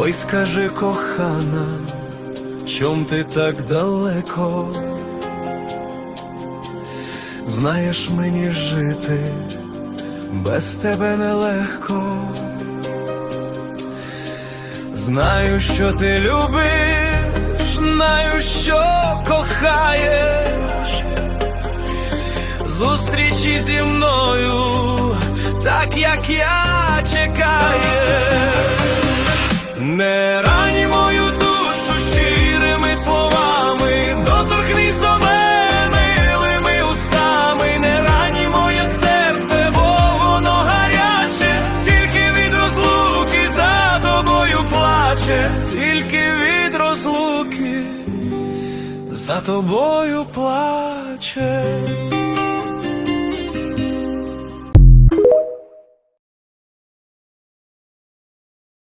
Ой, скажи, кохана, чом ти так далеко? Знаєш, мені жити без тебе нелегко. Знаю, що ти любиш, знаю, що кохаєш. Зустрічі зі мною, так як я Не рані мою душу щирими словами, доторкнись до мене милими устами, не рані моє серце, бо воно гаряче, тільки від розлуки за тобою плаче, тільки від розлуки за тобою плаче.